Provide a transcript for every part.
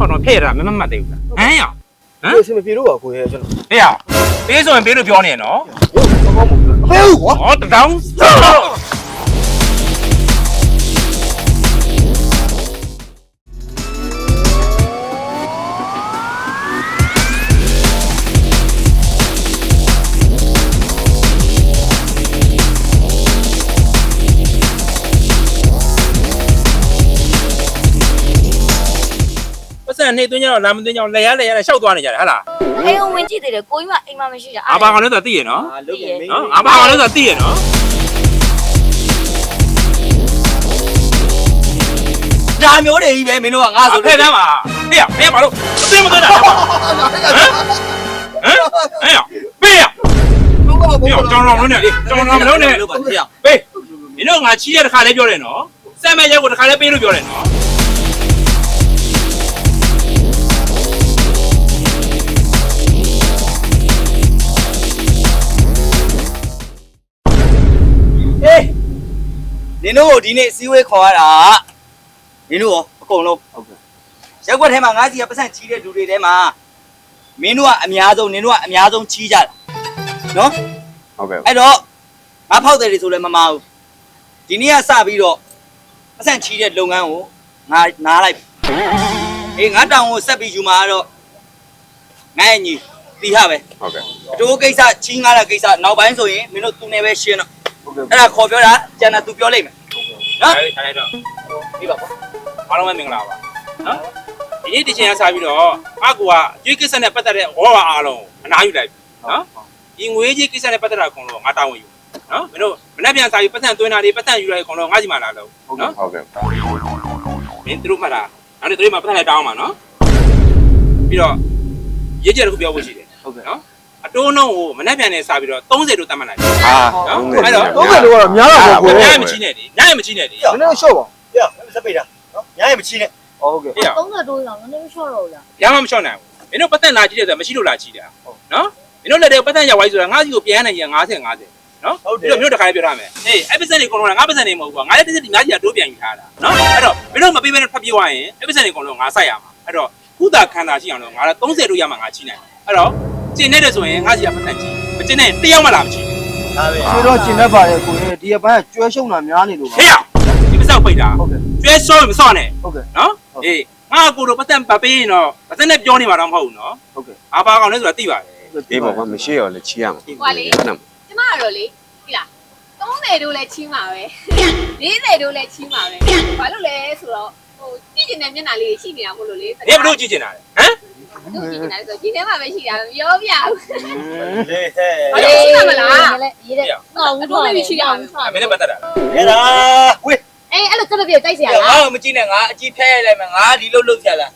ကောင်တော့ဖဲ့ရတာမမမှတ်သေးဘူးလားဟမ်ရဟမ်ကိုယ်အဆင်မပြေတော့ပါကိုရဲ့ကျွန်တော်ဟေ့ရပေးဆိုရင်ပေးလို့ပြောနေရနော်ဘာကောင်းမလို့အဖေဦးကွာဟောတတောင်းစော ပတ်စံနေသွင်းကြတော့လာမသွင်းကြတော့လဲရလဲရလဲရှောက်သွားနေကြတယ်ဟာလားအိမ်ကိုဝင်ကြည့်သေးတယ်ကိုကြီးကအိမ်မှာမရှိတာအာဘာကောင်လဲဆိုသိရနော်အာလုတ်ပြန်မင်းနော်အာဘာကောင်လဲဆိုသိရနော်ဒါမျိုးတွေကြီးပဲမင်းတို့ကငါအဆိုဖဲ့တမ်းပါဟေ့ရဖဲ့ပါလို့အသိမသွင်းတာဟမ်ဟမ်ဟဲ့ရပေးရလုံးဝမဟေ့ရဟုတ်ကြောင်တော်လုံးနဲ့ကြောင်တော်မလုံးနဲ့လို့ပါဖေရပေးမင်းတို့ငါချီးတဲ့တစ်ခါလဲပြောတယ်နော်စက်မဲ့ရက်ကိုတစ်ခါလဲပေးလို့ပြောတယ်နော် နင်တို့ကိုဒီနေ့အစည်းအဝေးခေါ်ရတာနင်တို့ရောအကုန်လုံးဟုတ်ကဲ့ရက်ွက်ထဲမှာငါးစီကပတ်စံချီးတဲ့လူတွေထဲမှာမင်းတို့ကအများဆုံးနင်တို့ကအများဆုံးချီးကြတာနော်ဟုတ်ကဲ့အဲ့တော့ငါဖောက်တယ်တွေဆိုလည်းမမဘူးဒီနေ့ကစပြီးတော့ပတ်စံချီးတဲ့လုပ်ငန်းကိုငါနားလိုက်ပြီအေးငါတောင်ကိုဆက်ပြီးယူမှာကတော့ငါ့ရဲ့ညီတီးဟပဲဟုတ်ကဲ့တိုးကိစ္စချင်းငားတဲ့ကိစ္စနောက်ပိုင်းဆိုရင်မင်းတို့သူနဲ့ပဲရှင်းတော့ဟုတ်ကဲ့အဲ့ဒါခေါ်ပြောတာကျန်တာသူပြောလိုက်မယ် နော်အဲ့ဒါတော့ပြီးပါကွာအားလုံးပဲမင်္ဂလာပါနော်ဒီနေ့ဒီချိန်ကစားပြီးတော့အကူကကျွေးကိစ္စနဲ့ပတ်သက်တဲ့ဝါဝါအားလုံးအနားယူလိုက်ပြီနော်ဒီငွေကြီးကိစ္စနဲ့ပတ်သက်တာအကုန်လုံးငါတာဝန်ယူနော်မင်းတို့မနေ့ပြန်စားပြီးပတ်စံသွင်းတာတွေပတ်စံယူလိုက်အကုန်လုံးငါ့စီမှာလာလို့နော်ဟုတ်ကဲ့မင်းတို့မှတ်တာအဲ့ဒါတို့မှပတ်စံလိုက်တောင်းမှာနော်ပြီးတော့ရေးကြတစ်ခုပြောဖို့ရှိတယ်ဟုတ်ကဲ့နော် အတိုးနှုံးကိုမနေ့ပြန်နေစားပြီးတော့30လို့တတ်မှတ်လိုက်တယ်အာနော်ဟုတ်ကဲ့အဲ့တော့တော့ကဲ့တော့များတာပေါ့ကိုညရဲ့မချီနဲ့ဒီညမချီနဲ့ဒီနည်းနည်းရှော့ပါပြစပိတ်တာနော်ညာရင်မချီနဲ့ဟုတ်ကဲ့ဟေ့ရ30တိုးလောက်နည်းနည်းလျှော့တော့လားရမ်းမမလျှော့နိုင်ဘူးမင်းတို့ပတ်သက်လာကြည့်တယ်ဆိုတာမရှိလို့လာကြည့်တာနော်မင်းတို့လက်တွေပတ်သက်ရောက်သွားပြီဆိုတာငါးစီကိုပြန်နိုင်ရင်50 50နော်ဟုတ်တယ်ပြီးတော့မင်းတို့တစ်ခါလေးပြောထားမယ်အေးအဲ့ပတ်သက်တွေအကုန်လုံးငါပတ်သက်တွေမဟုတ်ဘူးကွာငါလည်းတစ်စက်ဒီများကြီးကတိုးပြန်ယူထားတာနော်အဲ့တော့မင်းတို့မပေးဘဲနဲ့ဖတ်ပြေးသွားရင်အဲ့ပတ်သက်တွေအကုန်လုံးငါစိုက်ရမှာအဲ့တော့ကုသခန္ဓာရှိအောင်လို့ငါလည်း30တို့ရမှာငါချိနိုင်အဲ့တော့ ကျင်နေတယ်ဆိုရင်ငါစီကပတ်သက်ကြည့်မကျင်နဲ့တယောက်မှလာမချိနဲ့ဒါပဲခြေတော့ကျင်တတ်ပါတယ်ကိုရဲ့ဒီအပိုင်းကကျွဲရှုံတာများနေလို့ပါဟေ့ရဒီပတ်သက်ပိတ်တာဟုတ်ကဲ့ကျွဲစောမစောနဲ့ဟုတ်ကဲ့နော်အေးငါကိုတို့ပတ်သက်မပေးရင်တော့ပတ်သက်နဲ့ပြောနေမှာတော့မဟုတ်ဘူးနော်ဟုတ်ကဲ့အာပါကောင်လဲဆိုတာသိပါတယ်အေးပေါ့ကွာမရှိရောလေချီရမှာဟွာလေဟုတ်တယ်ကျမကတော့လေဒီလား30တို့လည်းချီးမှာပဲ40တို့လည်းချီးမှာပဲဘာလို့လဲဆိုတော့ဟိုကြည့်ကျင်တဲ့မျက်နှာလေးရှိနေတာမို့လို့လေ။နေဘလို့ကြည့်ချင်တာလဲဟမ် သူကြည့်နေတာဆိုဒီထဲမှာပဲရှိတာမပြောပြဘူးလေဟဲ့ဘာလို့ရှိတာမလားရေးတဲ့ဟောဘူးတော့မရှိတာဘူးမင်းလည်းပတ်သက်တာဟဲ့လားဝေးအေးအဲ့လိုတက်ပြတိုက်စရာလားငါမကြည့်နဲ့ငါအကြည့်ဖဲရလိုက်မယ်ငါဒီလုတ်လုတ်ပြလား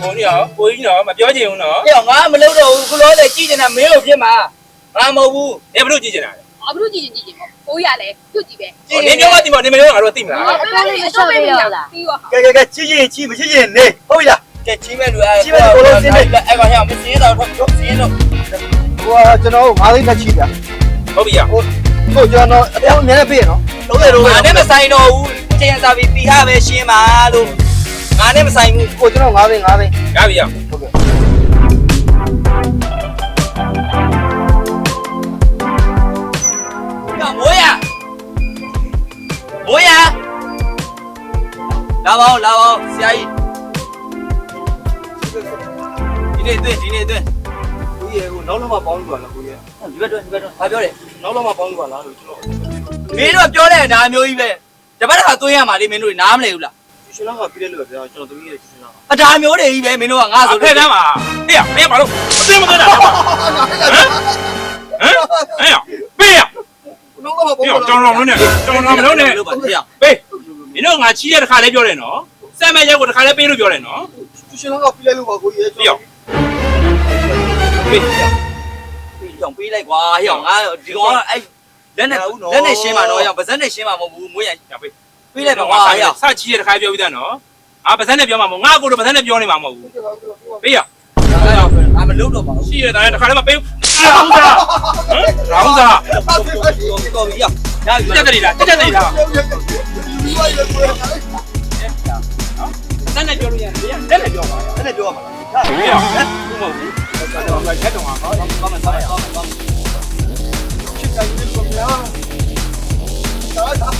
ကိုကြီးရောကိုကြီးရောမပြောချင်ဘူးနော်ပြောငါမလုတ်တော့ဘူးကိုလို့လေကြည့်နေတာမင်းတို့ဖြစ်မှာငါမဟုတ်ဘူးနေဘလို့ကြည့်နေတာလဲအဘလို့ကြည့်ကြည့်ကြည့်ကိုရလဲသူ့ကြည့်ပဲနင်ပြောမှဒီမှာနင်မပြောငါတို့သိမလားအဲ့ဒါလေးအရှော့ပေးရလားပြီးတော့ကဲကဲကဲကြည့်ရင်ကြည့်မကြည့်ရင်နေဟုတ်လား ကဲချစ်မဲ့လူအဲ့အဲ့ကောင်ဟဲ့မစင်းတော့ထုတ်စင်းတော့ဟိုကကျွန်တော်၅သိန်းနဲ့ချီးပြ။ဟုတ်ပြီရဟိုကျွန်တော်အပြောင်းအများနဲ့ပြေးနော်30တော့ငါနဲ့မဆိုင်တော့ဘူးချင်းစားပြီးတီဟာပဲရှင်းပါလို့ငါနဲ့မဆိုင်ဘူးကိုကျွန်တော်၅သိန်း၅သိန်း။ရပြီရဟုတ်ကဲ့ညမိုးရမိုးရလာပါဦးလာပါဦးဆရာကြီး ဒီနေ့တွေ့ဒီနေ့တွေ့ကိုရဲ့ဟိုနောက်လုံးမပေါင်းလို့ပါလားကိုရဲ့ဒီဘက်တွေ့ဒီဘက်တွေ့ဘာပြောလဲနောက်လုံးမပေါင်းလို့ပါလားလို့ကျွန်တော်မင်းတို့ပြောတဲ့ဒါမျိုးကြီးပဲတပတ်တစ်ခါသွင်းရမှာလေမင်းတို့နားမလဲဘူးလားရှင်လောက်ကပြည့်လို့ပြောကျွန်တော်သမီးရဲ့ရှင်လောက်ကအဒါမျိုးတွေကြီးပဲမင်းတို့ကငါ။ဆိုအဖေတမ်းပါ။ဟေ့ရမင်းဘာလို့အသိမသွင်းတာလဲ။ဟမ်။ဟမ်။ပေးရလုံးဝမ။ပြီးပေါင်းတော့ကြောင်တော်လုံးနဲ့ကြောင်တော်မလုံးနဲ့လို့ပါဖေရပေး။မင်းတို့ငါချီးတဲ့တစ်ခါလေးပြောတယ်နော်။စက်မဲ့ရက်ကိုတစ်ခါလေးပေးလို့ပြောတယ်နော်ရှင်လောက်ကပြည့်လို့ပါကိုရဲ့။ပြီးတော့ ပေးပြီးကြောင်ပေးလိုက်ကွာဟဲ့ငါဒီကောင်ကအဲ့လက်နဲ့လက်နဲ့ရှင်းမှာတော့ရပါဇက်နဲ့ရှင်းမှာမဟုတ်ဘူးမွေးရ။ရပေးပေးလိုက်ပါကွာဟဲ့စချီးတဲ့တစ်ခါပြောပြီးသားနော်။အာပါဇက်နဲ့ပြောမှာမဟုတ်ငါကိုတို့ပါဇက်နဲ့ပြောနေမှာမဟုတ်ဘူး။ပေးရ။ငါမလုပ်တော့ပါဘူးရှိရတဲ့တခါလည်းမပေးဘူးရောင်းစားဟမ်ရောင်းစားတော်ပြီရရပြီတက်တယ်လားတက်တယ်လားစ တက်နဲ့ပြောလို့ရတယ်တက်နဲ့ပြောပါတက်နဲ့ပြောပါလားဒါပြောဟမ်ဘုမဟုတ်ဘူးတော့လိုက်ချက်တော့ဟာကောင်းကောင်းဆက်ပါကောင်းကောင်းချစ်ကြရင်ကိုပြာတာတာ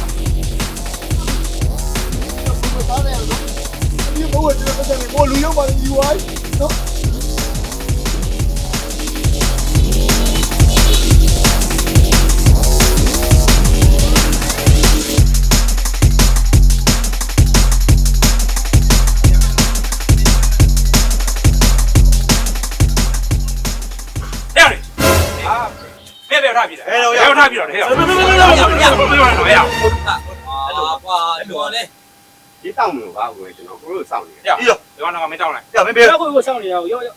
ဘုမသားတယ်နော်ဒီဘဝကျတဲ့ဘဝလူရောက်ပါလေ UI နော် ထားပြီလားအဲ့တော့ရထားပြီတော့ဟဲ့အာကွာတော်လေဒီတောင်းမလို့ပါဘူးကျွန်တော်ကိုလို့စောင့်နေတယ်ပြီးရောဒီကောင်ကမင်းတောင်းလိုက်ပြမင်းပြေရောက်ကိုကိုစောင့်နေရအောင်ရောက်ရောက်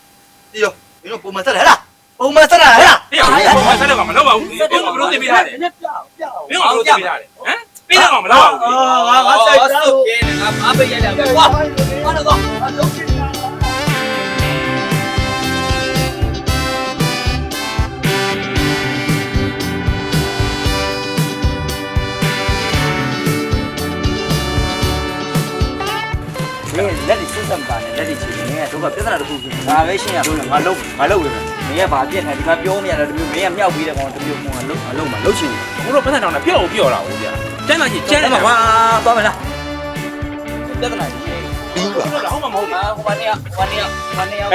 ပြီးရောမင်းတို့ပုံမှန်ဆက်လာဟဲ့လားပုံမှန်ဆက်လာဟဲ့လားပြီးရောဘာဆက်တော့မလုပ်ပါဘူးဘယ်လိုလုပ်သိပေးထားလဲနည်းပြပြဘယ်လိုလုပ်သိပေးထားလဲဟမ်ပြီးတော့မလုပ်ပါဘူးငါငါဆက်တော့ကဲငါမပေးရတဲ့ကွာဘာလို့တော့အလုပ် လက်တွေချီနေငါတို့ကပြဿနာတစ်ခုဖြစ်ငါပဲရှင်းရလို့ငါလုံးငါလုံးဝင်မင်းကဘာပြက်နေဒီမှာပြောမရတော့တမျိုးမင်းကမြောက်ပြီးတဲ့ကောင်တမျိုးကောင်ကလုံးအလုံးမလုံးချင်ဘလို့ပတ်စံတောင်းတာပြော့ပြော့တာဟုတ်ဗျာကျန်းလာကြီးကျန်းတယ်နေမှာမှာကွာသွားမလားပြဿနာကြီးဘူးတော့ဟုတ်မှာမဟုတ်ဘူးအာဟိုဘာနေဟိုနေဟိုနေဟမ်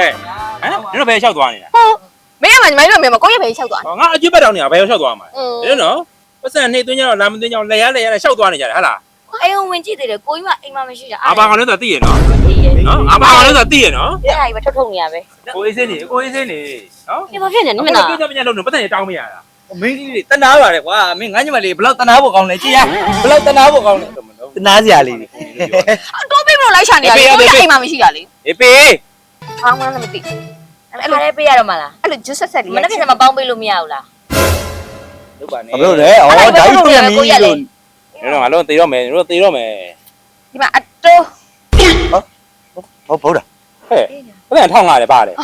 ဒီတော့ဘယ်လျှောက်သွားနေတာဟုတ်မင်းကမှညီမတို့မေမကိုရပဲလျှောက်သွားငါအကျွတ်ပတ်တောင်းနေတာဘယ်လျှောက်သွားမှာอืมလဲနော်ပတ်စံနေသွင်းကြတော့လာမသွင်းကြတော့လက်ရလက်ရလျှောက်သွားနေကြတယ်ဟာလားအိမ်ဝင်ကြည့်တယ်ကိုကြီးမအိမ်မမရှိတာအာဘာကောင်လည်းဆိုသိရနော် သိရဲ့အဲ့နော်အာဘာကောင်လည်းဆိုသိရနော်ဒါကြီးပဲထုတ်ထုတ်နေရပဲကိုအေးစင်းနေကိုအေးစင်းနေနော်ဒီဘာဖြစ်နေဒီနင်မမှာနာပြကြမညလုံးပတ်စံတောင်းမရတာမင်းကြီးတွေတနာပါတယ်ကွာမင်းငါညမလေးဘလောက်တနာဖို့ကောင်းလဲကြည်ရဘလောက်တနာဖို့ကောင်းလဲတနာစရာလေးတော့ပေးမလို့လိုက်ရှာနေရလေကိုရအိမ်မှာမရှိရလေအေးပေးဘာမှလည်းမသိအဲ့လိုလည်းပေးရတော့မလားအဲ့လိုဂျွတ်ဆက်ဆက်လေးမနေ့ကမှပေါင်းပေးလို့မရဘူးလားလုပ်ပါနဲ့ဘာလို့လဲဩဒါကြီးပြမီးလို့ဒီတော့ငါလုံးသေတော့မယ်တို့သေတော့မယ်ဒီမှာအတိုး ဟုတ်ဟုတ်တာဟဲ့ပတ်စံထောင်းလာတယ်ပါတယ်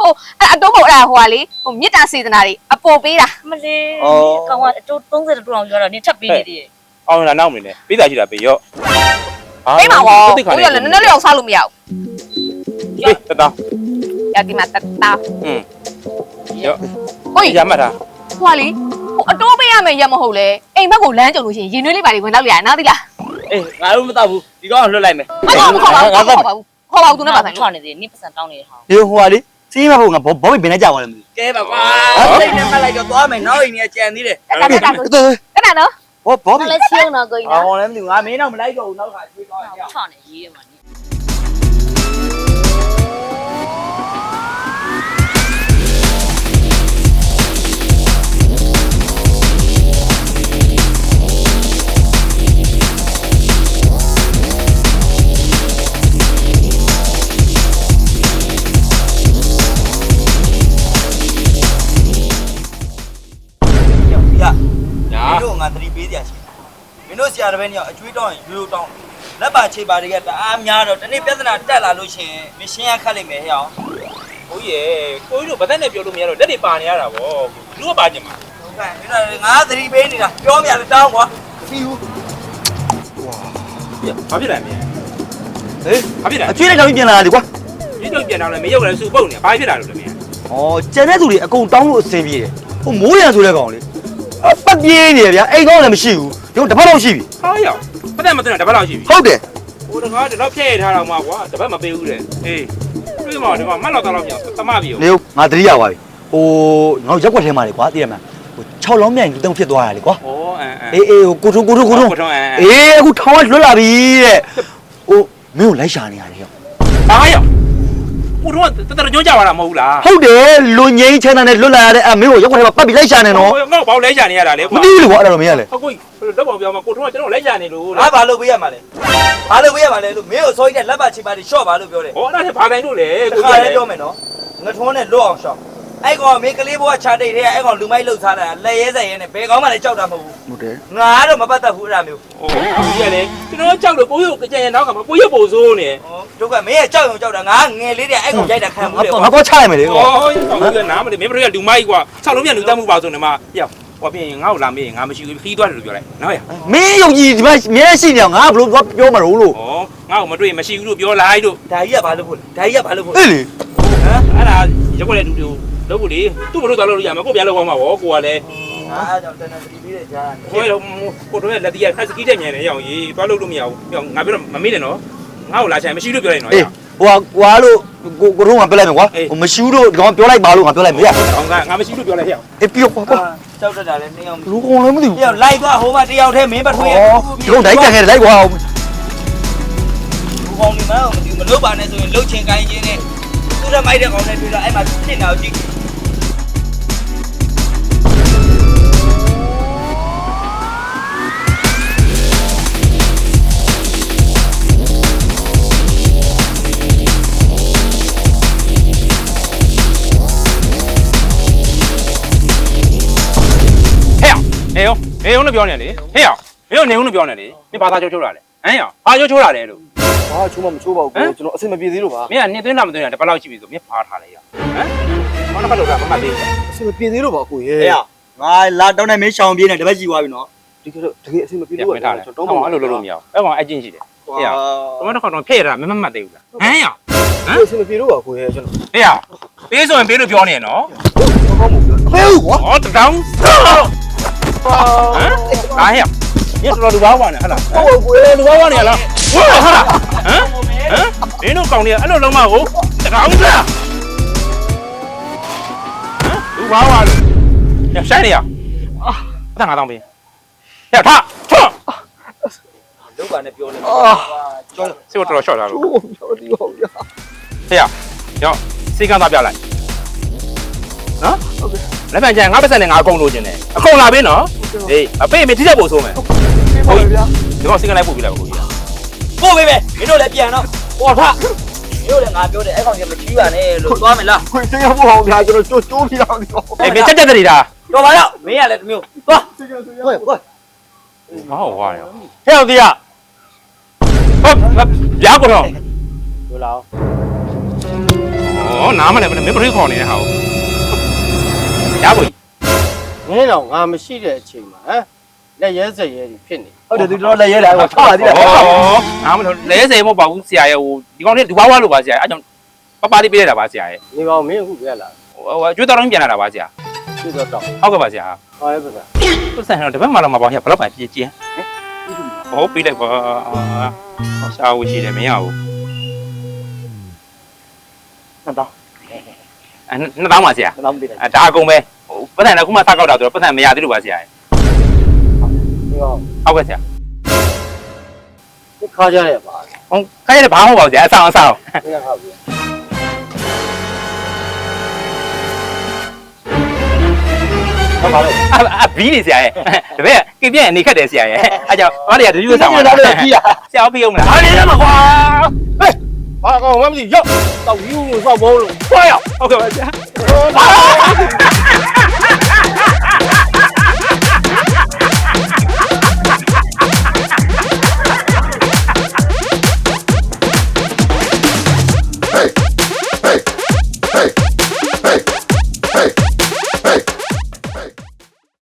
ဟိုအဲ့အတိုးမို့အဲ့ဟိုကလေဟိုမြစ်တာစေတနာတွေအပေါ်ပေးတာမလေးကောင်ကအတိုး30တူအောင်ပြောတော့နင်ထပ်ပေးနေသေးတယ်အောင်လာနောက်နေလေပေးတာရှိတာပေးရော့ပေးမှာပေါ့ကိုရလည်းနည်းနည်းလေးအောင်စားလို့မရဘူးပေးတတောင်းရဒီမှာတတာอืมရော့ကိုရရမှတ်တာဟိုကလေဟိုအတိုးပေးရမယ်ရမဟုတ်လေအိမ်ဘက်ကိုလမ်းကြုံလို့ရှိရင်ရင်နွေးလေးပါလေးဝင်တော့ရရနားသီလား အေးငါတို့မတော့ဘူးဒီကောင်လွတ်လိုက်မယ်မဟုတ်ဘူးခေါ်ပါဘူးခေါ်ပါဘူးခေါ်ပါဘူးသူနဲ့ပါဆိုင်ထွက်နေသေးနင်ပတ်စံတောင်းနေတဲ့ဟာဒီဟိုကလေစီးမဖို့ငါဘောဘောဘင်းနဲ့ကြောက်ရတယ်မသိကဲပါကွာစိတ်နဲ့မှတ်လိုက်တော့သွားမယ်နောက်အိမ်ကြီးကြံသေးတယ်တက်တက်တက်တက်တက်နော်ဘောဘောဘဘာင်းလဲချင်းတော့ကိုကြီးနော်အော်လည်းမသိဘူးငါမင်းတော့မလိုက်တော့ဘူးနောက်ကချွေးသွားတယ်ထွက်နေရေးရမှာန တယ်မင်းတို့ဆရာတစ်ပည့်ညောအကျွေးတောင်းရင်ရိုးရိုးတောင်းလက်ပါခြေပါတွေကတအားများတော့ဒီနေ့ပြဿနာတက်လာလို့ရှင်မရှင်းရခတ်လိုက်မယ်ဟဲ့အောင်ကိုကြီးရေကိုကြီးတို့ဗသက်နဲ့ပြောလို့မရတော့လက်တွေပါနေရတာဗောလူကပါကြမှာဟုတ်ကဲ့မင်းတို့ငါသတိပေးနေတာပြောမြတယ်တောင်းကွာစီဘူးဘာဖြစ်လဲမင်းဟေးဘာဖြစ်လဲအကျွေးတဲ့ကြောင့်ပြန်လာတယ်ကွာဒီတော့ပြန်တော့လည်းမရုပ်လည်းစူပုတ်နေဘာဖြစ်လာလို့လဲမင်း။ဩကျန်တဲ့သူတွေအကုန်တောင်းလို့အဆင်ပြေတယ်။ဟိုမိုးရံဆိုတဲ့ကောင်လေအ ပတ်ပြေးနေရဗျာ။အိမ်ကောင်းလည်းမရှိဘူး။ဒီတစ်ပတ်တော့ရှိပြီဟာရောက်ဗသက်မသိတော့တပတ်လောက်ရှိပြီ။ဟုတ်တယ်ဟိုတကားတော့ဖျက်ရထားတော့မှာကွာတပတ်မပေးဘူးတဲ့ဟေးပြီးမှဒီမှာမတ်လောက်တော့ပြန်တမပြေ။နေဦးငါတတိယပါပြီ။ဟိုငါတို့ရက်ွက်ထဲမှာလေကွာသိရမလား။ဟို6လောင်းမြိုင်လူတုံးဖြစ်သွားရလေကွာဩအန်အန်။အေးအေးဟိုကိုထုံကိုထုံကိုထုံကိုထုံးအန်အေးအခုထောင်းကလွတ်လာပြီတဲ့။ဟိုမင်းကိုလိုက်ရှာနေရတယ်ရောဟာရောက် ကိုတော့တတကြွကြပါလားမဟုတ်လား။ဟုတ်တယ်လူငိမ့်ချမ်းသာနဲ့လွတ်လာရတဲ့အမင်းကိုရက်ွက်ထဲမှာပတ်ပြီးလိုက်ရှာနေနော်ငါ့ဘောက်လဲချနေရတာလေ။မကွာသိဘူးလေကွာအဲ့ဒါတော့မင်းရလေအကိုတော့ဘောင်ပြောမှာကိုထုံးကကျွန်တော်လဲချနေလို့။ငါဘာလို့ပေးရမှာလဲ။ဘာလို့ပေးရမှာလဲလို့မင်းကိုစောကြီးတဲ့လက်ပါချေပါတွေရှော့ပါလို့ပြောတယ်ဟောအဲ့ဒါဘာတိုင်းလို့လဲ။တစ်ခါလေးပြောမယ်နော်။ငါထုံးနဲ့လွတ်အောင်ရှော့။ အဲ့ကောင်မေကလေးဘွားချာတိတ်တဲ့အဲ့ကောင်လူမိုက်လှုပ်ထားတာလက်ရဲစက်ရဲနဲ့ဘယ်ကောင်မှလည်းကြောက်တာမဟုတ်ဘူးဟုတ်တယ်ငါကတော့မပတ်သက်ဘူးအဲ့ဒါမျိုးဟောဒီကလေကျွန်တော်ကြောက်လို့ပိုးရုပ်ကြံရနောက်ကမပိုးရုပ်ပိုဆိုးနေဟောဒုက္ခမင်းရဲ့ကြောက်ရုံကြောက်တာငါငယ်လေးတည်းအဲ့ကောင်ရိုက်တာခံမှုလေငါတော့ချလိုက်မယ်လေဟောဟောနားမလဲမင်းတို့ကလူမိုက်ကွာဆောက်လုံးပြန်လူတက်မှုပါဆိုနေမှာပြောဟောပြင်ငါ့ကိုလာမေးရင်ငါမရှိဘူးခီးသွားတယ်လို့ပြောလိုက်နော်ရမင်းယုံကြည်ဒီမှာအများရှိနေအောင်ငါဘလို့ပြောမှာလို့လို့ဩငါ့ကိုမတွေ့မရှိဘူးလို့ပြောလိုက်လို့ဒါကြီးကဘာလို့ဖို့ဒါကြီးကဘာလို့ဖို့ဟမ်အဲ့ဒါရက်ွက်တဲ့လူတွေကို လုပ်ဖို့လေသူ့ဘလို့သွားလို့ရမှာကိုပြန်လောက်အောင်မှာဗောကိုကလည်းအားကြောင့်တန်တန်တီးပြီးတဲ့ကြားကိုယ်တော့ကိုတို့ရဲ့လက်တီးကခက်စကီးတဲ့မြန်နေရအောင်ကြီးသွားလို့လို့မရဘူးပြောငါပြောတော့မမေ့နဲ့နော်ငါ့ကိုလာချင်မရှိလို့ပြောလိုက်နော်အေးဟိုကွာလို့ကိုကိုတော့ငါပြောလိုက်မယ်ကွာဟိုမရှိဘူးလို့ဒီကောင်ပြောလိုက်ပါလို့ငါပြောလိုက်မယ်ရအောင်ကငါမရှိလို့ပြောလိုက်ရအောင်အေးပြောကွာကွာကြောက်တတ်တာလည်းနေအောင်လူကောင်လည်းမသိဘူးပြောလိုက်သွားဟိုမှာတယောက်တည်းမင်းပထွေးဩဒီကောင်တိုင်းကြံခဲ့တယ်လိုက်ကွာလူကောင်ဒီမှာမသိမလုပ်ပါနဲ့ဆိုရင်လှုပ်ချင်ကိုင်းချင်းနဲ့သူ့ရမိုက်တဲ့ကောင်နဲ့တွေ့တော့အဲ့မှာဖြစ်နေတာကိုကြည့် အေးရောအေးရောလို့ပြောနေလေဟဲ့ရောမင်းတို့နေဦးလို့ပြောနေလေမင်းဘာသာချိုးချိုးလာလဲဟမ်ရောဘာချိုးချိုးလာလဲလို့ဟာချိုးမမချိုးပါဘူးကိုကျွန်တော်အဆင်မပြေသေးလို့ပါမင်းကနေသွင်းတာမသွင်းတာတပတ်လောက်ရှိပြီဆိုမင်းဖားထားလေရဟမ်ဘာနှစ်ပတ်လောက်လာမမှတ်သေးဘူးအဆင်မပြေသေးလို့ပါကိုရေဟဲ့ငါလာတော့နဲ့မင်းရှောင်ပြေးနေတပတ်ကြီးသွားပြီနော်ဒီကတော့တကယ်အဆင်မပြေပြလို့တ်ထားတယ်ကျွန်တော့တော်အဲ့လိုလုပ်လို့မရဘူးအဲ့ကောင်အကျင့်ရှိတယ်ဟဲ့ရောတမန်တော်ကတော့ဖျက်ရတာမမမှတ်သေးဘူးလားဟမ်ရောအဆင်မပြေလို့ပါကိုရေကျွန်တော်ဟဲ့ရောပေးဆိုရင်ပေးလို့ပြောနေရနော်ကောင်းမှုပြောဟဲ့ကွာဟောတောင်းဟမ် အားဟဲ့ညတော်လူဘာဝနဲ့ဟဟလားဟုတ်ကိုရေလူဘာဝနဲ့လားဟောဟာလားဟမ်ဟမ်မင်းတို့ကောင်တွေကအဲ့လိုလုံးမကိုတောင်းစားဟမ်လူဘာဝလို့ညဆိုင်နေရအာအသက်ငါတောင်းပေးဟဲ့ထားထွန်းလုပ်ပါနဲ့ပြောနေအာကျွန်တော်စေတော်တော်ရှော့ထားလို့ချိုးပြောဒီဟုတ်ရဟဲ့ရောစေကန်းသားပြလိုက် နော်ဟုတ်ကဲ့လက်ပံကျန်ငါပတ်စံနဲ့ငါအကုန်လိုချင်တယ်အကုန်လာပြီနော်ဟေးအပေးမထိချက်ဖို့ဆိုမယ်ပြေပါဗျာဒီကောင်စေကန်းလိုက်ပို့ပြလိုက်ပါကိုကြီးပို့ပေးမယ်မင်းတို့လည်းပြန်တော့ဟောထားမင်းတို့လည်းငါပြောတယ်အဲ့ကောင်ကြီးမချီးပါနဲ့လို့သွားမယ်လားခွေးတရားဖို့အောင်ဗျာကျွန်တော်ချိုးချိုးပြအောင်ဒီတော့အေးမချက်ချက်တည်းတာတော်ပါတော့မင်းကလည်းတမျိုးသွားဟဲ့ဟဲ့သွားမဟုတ်ပါရောဟဲ့အောင်တရားဟုတ်ပြားကိုတော့လိုလားဩနားမလဲမင်းမရိခေါ်နေတဲ့ဟာကို ပြားကိုမင်းတော့ငါမရှိတဲ့အချိန်မှာဟမ်လက်ရဲစက်ရဲတွေဖြစ်နေဟုတ်တယ်ဒီတော့လည်းရဲတယ်ဟောထားပါသေးတယ်ဩနားမလို့လဲစေမဟုတ်ပါဘူးဆရာရဲ့ဟိုဒီကောင်လေးဒူဝါဝါလို့ပါဆရာအဲ့ကြောင့်ပပလေးပေးလိုက်တာပါဆရာရဲ့နေကောင်မင်းအခုပြက်လာဟိုကျွတ်တော်တော့ပြန်လာတာပါဆရာဖြစ်တော့တောင်းဟုတ်ကဲ့ပါဆရာဟောရဲပါလားသူဆိုင်တော့တပတ်မှတော့မပေါင်းရဘလောက်ပဲပြည့်ကျင်းဟောပေးလိုက်ပါရှာဝရှိတယ်မရဘူးနှစ်တောင်းအဲနှစ်တော င်းပါဆရာနှစ်တောင်းပေးတယ်အဲဒါအကုန်ပဲဟိုပတ်စံလည်းခုမှစကောက်တာဆိုတော့ပတ်စံမရသေးလို့ပါဆရာရဲ့နေကောင်ဟုတ်ကဲ့ဆရာဒီခါကြရပါဟုတ်ခိုင်းရဘာမှမဟုတ်ပါဘူးဆရာအဆောင်အဆောင်ဒီကခါပြီဟုတ်ပါတော့အဘီးနေဆရာရဲ့တပည့်ကပြည့်နေခက်တယ်ဆရာရဲ့အဲကြောင့်ဘာတွေကတတိယဆောင်ပါဆရာအောင်ပြအောင်မလားအားနေရမှာကွာ ဘာကောင်မှမသိရောက်တော့ယူကိုစောက်ဖို့လို့ဖွားရအောင်ဟုတ်ကဲ့ပါဆရာ